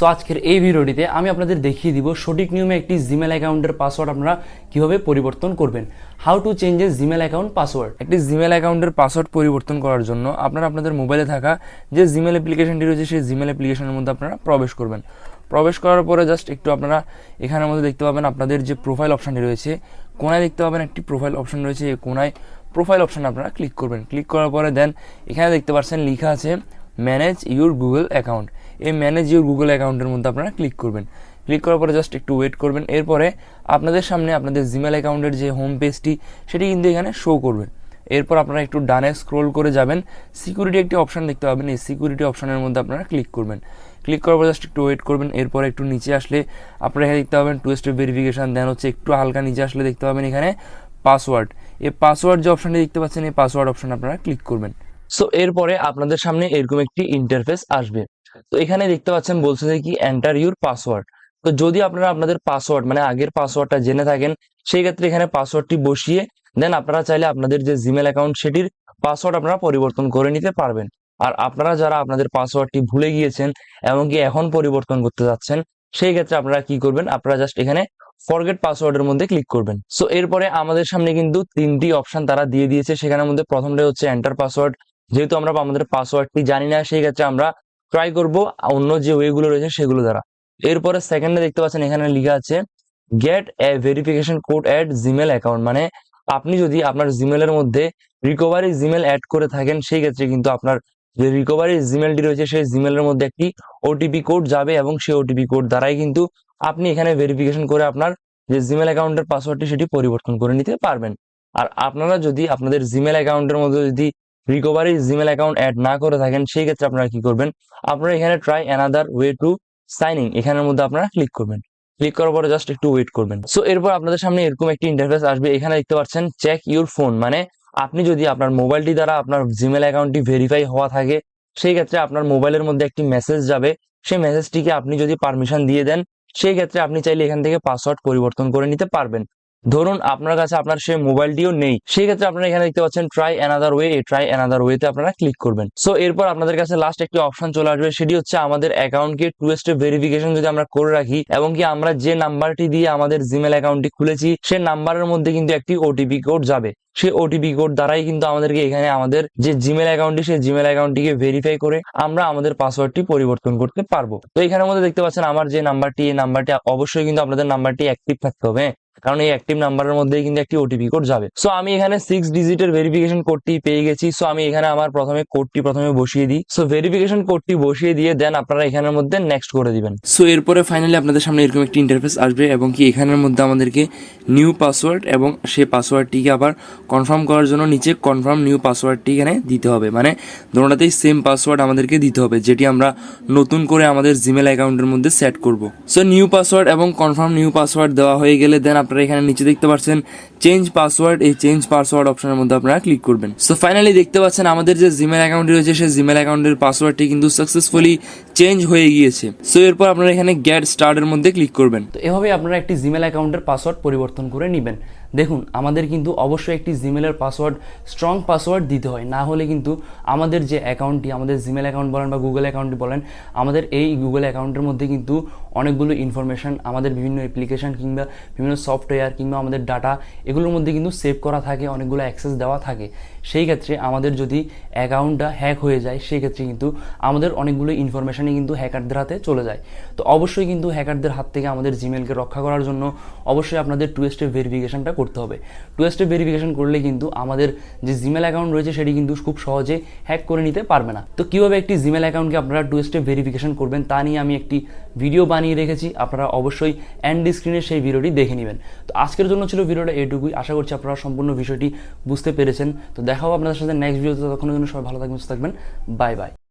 So আজকের এই ভিডিওটিতে আমি আপনাদের দেখিয়ে দিব সঠিক নিয়মে একটি জিমেল অ্যাকাউন্টের পাসওয়ার্ড আপনারা কীভাবে পরিবর্তন করবেন। How to change a Gmail account password একটি জিমেল অ্যাকাউন্টের পাসওয়ার্ড পরিবর্তন করার জন্য আপনারা আপনাদের মোবাইলে থাকা যে জিমেল অ্যাপ্লিকেশনটি রয়েছে, সেই জিমেল অ্যাপ্লিকেশনের মধ্যে আপনারা প্রবেশ করবেন। প্রবেশ করার পরে জাস্ট একটু আপনারা এখানের মধ্যে দেখতে পাবেন আপনাদের যে প্রোফাইল অপশানটি রয়েছে, কোনায় দেখতে পাবেন একটি প্রোফাইল অপশন রয়েছে কোনায় প্রোফাইল অপশন আপনারা ক্লিক করবেন। ক্লিক করার পরে দেন এখানে দেখতে পাচ্ছেন লেখা আছে ম্যানেজ ইউর গুগল অ্যাকাউন্ট এই ম্যানেজ ইউর গুগল অ্যাকাউন্টের মধ্যে আপনারা ক্লিক করবেন। ক্লিক করার পরে জাস্ট একটু ওয়েট করবেন। এরপরে আপনাদের সামনে আপনাদের জিমেল অ্যাকাউন্টের যে হোম পেজটি সেটি কিন্তু এখানে শো করবে এরপর আপনারা একটু ডানে স্ক্রোল করে যাবেন। সিকিউরিটি একটি অপশান দেখতে পাবেন। এই সিকিউরিটি অপশনের মধ্যে আপনারা ক্লিক করবেন। ক্লিক করার পর জাস্ট একটু ওয়েট করবেন। এরপর একটু নিচে আসলে আপনারা এখানে দেখতে পাবেন টু স্টেপ ভেরিফিকেশন দেন হচ্ছে একটু হালকা নিচে আসলে দেখতে পাবেন এখানে পাসওয়ার্ড এই পাসওয়ার্ড যে অপশানটি দেখতে পাচ্ছেন, এই পাসওয়ার্ড অপশান আপনারা ক্লিক করবেন। সো এরপরে আপনাদের সামনে এরকম একটি ইন্টারফেস আসবে। তো এখানে দেখতে পাচ্ছেন বলছে যে কি এন্টার ইউর পাসওয়ার্ড তো যদি আপনারা আপনাদের পাসওয়ার্ড মানে আগের পাসওয়ার্ডটা জেনে থাকেন, সেই ক্ষেত্রে এখানে পাসওয়ার্ডটি বসিয়ে দেন, আপনারা চাইলে আপনাদের যে জিমেল অ্যাকাউন্ট সেটির পাসওয়ার্ড আপনারা পরিবর্তন করে নিতে পারবেন। আর আপনারা যারা আপনাদের পাসওয়ার্ডটি ভুলে গিয়েছেন এমনকি এখন পরিবর্তন করতে যাচ্ছেন, সেই ক্ষেত্রে আপনারা কি করবেন, আপনারা জাস্ট এখানে ফরগেট পাসওয়ার্ডের মধ্যে ক্লিক করবেন। সো এরপরে আমাদের সামনে কিন্তু তিনটি অপশন তারা দিয়ে দিয়েছে। সেখানের মধ্যে প্রথমটা হচ্ছে এন্টার পাসওয়ার্ড যেহেতু আমরা আমাদের পাসওয়ার্ডটি জানি না, সেই ক্ষেত্রে আমরা ট্রাই করব অন্য যে ওয়েগুলো রয়েছে সেগুলো দ্বারা। এরপরে সেকেন্ডে দেখতে পাচ্ছেন এখানে লেখা আছে get a verification code add Gmail account মানে আপনি যদি আপনার জিমেলের মধ্যে রিকভারি জিমেল অ্যাড করে থাকেন, সেই ক্ষেত্রে কিন্তু আপনার যে রিকভারি জিমেলটি রয়েছে, সেই জিমেলের মধ্যে একটি ওটিপি কোড যাবে এবং সেই ওটিপি কোড দ্বারাই কিন্তু আপনি এখানে ভেরিফিকেশন করে আপনার যে জিমেল অ্যাকাউন্টের পাসওয়ার্ডটি সেটি পরিবর্তন করে নিতে পারবেন। আর আপনারা যদি আপনাদের জিমেল অ্যাকাউন্টের মধ্যে যদি রিকভারি জিমেল অ্যাকাউন্ট অ্যাড না করে থাকেন, সেই ক্ষেত্রে আপনারা কি করবেন? আপনারা এখানে try another way to sign in এখানের মধ্যে আপনারা ক্লিক করবেন। ক্লিক করার পরে জাস্ট একটু ওয়েট করবেন। সো এরপর আপনাদের সামনে এরকম একটি ইন্টারফেস আসবে। এখানে দেখতে পাচ্ছেন চেক ইউর ফোন মানে আপনি যদি আপনার মোবাইলটি দ্বারা আপনার জিমেল অ্যাকাউন্টটি ভেরিফাই হওয়া থাকে, সেই ক্ষেত্রে আপনার মোবাইলের মধ্যে একটি মেসেজ যাবে। সেই মেসেজটিকে আপনি যদি পারমিশন দিয়ে দেন, সেই ক্ষেত্রে আপনি চাইলে এখান থেকে পাসওয়ার্ড পরিবর্তন করে নিতে পারবেন। ধরুন আপনার কাছে আপনার সেই মোবাইলটিও নেই, সেই ক্ষেত্রে আপনারা এখানে দেখতে পাচ্ছেন try another way try another ওয়েতে আপনারা ক্লিক করবেন। সো এরপর আপনাদের কাছে লাস্ট একটি অপশন চলে আসবে, সেটি হচ্ছে আমাদের অ্যাকাউন্টকে টু স্টেপ ভেরিফিকেশন যদি আমরা করে রাখি, এবং কি আমরা যে নাম্বারটি দিয়ে আমাদের জিমেল অ্যাকাউন্টটি খুলেছি সেই নাম্বারের মধ্যে কিন্তু একটি ওটিপি কোড যাবে। সেই ওটিপি কোড দ্বারাই কিন্তু আমাদেরকে এখানে আমাদের যে জিমেল অ্যাকাউন্টটি সেই জিমেল অ্যাকাউন্টটিকে ভেরিফাই করে আমরা আমাদের পাসওয়ার্ডটি পরিবর্তন করতে পারব। তো এখানের মধ্যে দেখতে পাচ্ছেন আমার যে নাম্বারটি, এই নাম্বারটি অবশ্যই কিন্তু আপনাদের নাম্বারটি অ্যাক্টিভ থাকতে হবে হ্যাঁ? কারণ এই অ্যাক্টিভ নাম্বারের মধ্যে কিন্তু একটি ওটিপি কোড যাবে। সো আমি এখানে সিক্স ডিজিটের ভেরিফিকেশন কোডটি পেয়ে গেছি। সো আমি এখানে আমার প্রথমে কোডটি প্রথমে বসিয়ে দিই। সো ভেরিফিকেশন কোডটি বসিয়ে দিয়ে দেন আপনারা এখানের মধ্যে নেক্সট করে দিবেন। সো এরপরে ফাইনালি আপনাদের সামনে এরকম একটি ইন্টারফেস আসবে এবং কি এখানের মধ্যে আমাদেরকে নিউ পাসওয়ার্ড এবং সেই পাসওয়ার্ডটিকে আবার কনফার্ম করার জন্য নিচে কনফার্ম নিউ পাসওয়ার্ডটি এখানে দিতে হবে। মানে দুটোতেই সেম পাসওয়ার্ড আমাদেরকে দিতে হবে, যেটি আমরা নতুন করে আমাদের জিমেল অ্যাকাউন্টের মধ্যে সেট করব। সো নিউ পাসওয়ার্ড এবং কনফার্ম নিউ পাসওয়ার্ড দেওয়া হয়ে গেলে দেন আপনারা এখানে নিচে দেখতে পাচ্ছেন চেঞ্জ পাসওয়ার্ড এই চেঞ্জ পাসওয়ার্ড অপশনের মধ্যে আপনারা ক্লিক করবেন। সো ফাইনালি দেখতে পাচ্ছেন আমাদের যে জিমেল অ্যাকাউন্টটি রয়েছে, সেই জিমেল অ্যাকাউন্টের পাসওয়ার্ডটি কিন্তু সাকসেসফুলি চেঞ্জ হয়ে গিয়েছে। সো এরপর আপনারা এখানে গ্যাট স্টার্টের মধ্যে ক্লিক করবেন। তো এভাবে আপনারা একটি জিমেল অ্যাকাউন্টের পাসওয়ার্ড পরিবর্তন করে নেবেন। দেখুন, আমাদের কিন্তু অবশ্যই একটি জিমেলের পাসওয়ার্ড স্ট্রং পাসওয়ার্ড দিতে হয়। না হলে কিন্তু আমাদের যে অ্যাকাউন্টটি আমাদের জিমেল অ্যাকাউন্ট বলেন বা গুগল অ্যাকাউন্টটি বলেন, আমাদের এই গুগল অ্যাকাউন্টের মধ্যে কিন্তু অনেকগুলো ইনফরমেশন আমাদের বিভিন্ন অ্যাপ্লিকেশান কিংবা বিভিন্ন সফটওয়্যার কিংবা আমাদের ডাটা এগুলোর মধ্যে কিন্তু সেভ করা থাকে, অনেকগুলো অ্যাক্সেস দেওয়া থাকে। সেই ক্ষেত্রে আমাদের যদি অ্যাকাউন্টটা হ্যাক হয়ে যায়, সেই ক্ষেত্রে কিন্তু আমাদের অনেকগুলো ইনফরমেশনই কিন্তু হ্যাকারদের হাতে চলে যায়। তো অবশ্যই কিন্তু হ্যাকারদের হাত থেকে আমাদের জিমেলকে রক্ষা করার জন্য অবশ্যই আপনাদের টু স্টেপ ভেরিফিকেশনটা করতে হবে। টু স্টেপ ভেরিফিকেশন করলে কিন্তু আমাদের যে জিমেল অ্যাকাউন্ট রয়েছে সেটি কিন্তু খুব সহজে হ্যাক করে নিতে পারবে না। তো কীভাবে একটি জিমেল অ্যাকাউন্টকে আপনারা টু স্টেপ ভেরিফিকেশন করবেন তা নিয়ে আমি একটি ভিডিও বানিয়ে রেখেছি। আপনারা অবশ্যই অ্যান্ড স্ক্রিনে সেই ভিডিওটি দেখে নেবেন। তো আজকের জন্য ছিল ভিডিওটা এটুকুই। আশা করছি আপনারা সম্পূর্ণ বিষয়টি বুঝতে পেরেছেন। তো দেখাও আপনাদের সাথে নেক্সট ভিডিওতে ততক্ষণের জন্য সবাই ভালো থাকবেন থাকবেন। Bye bye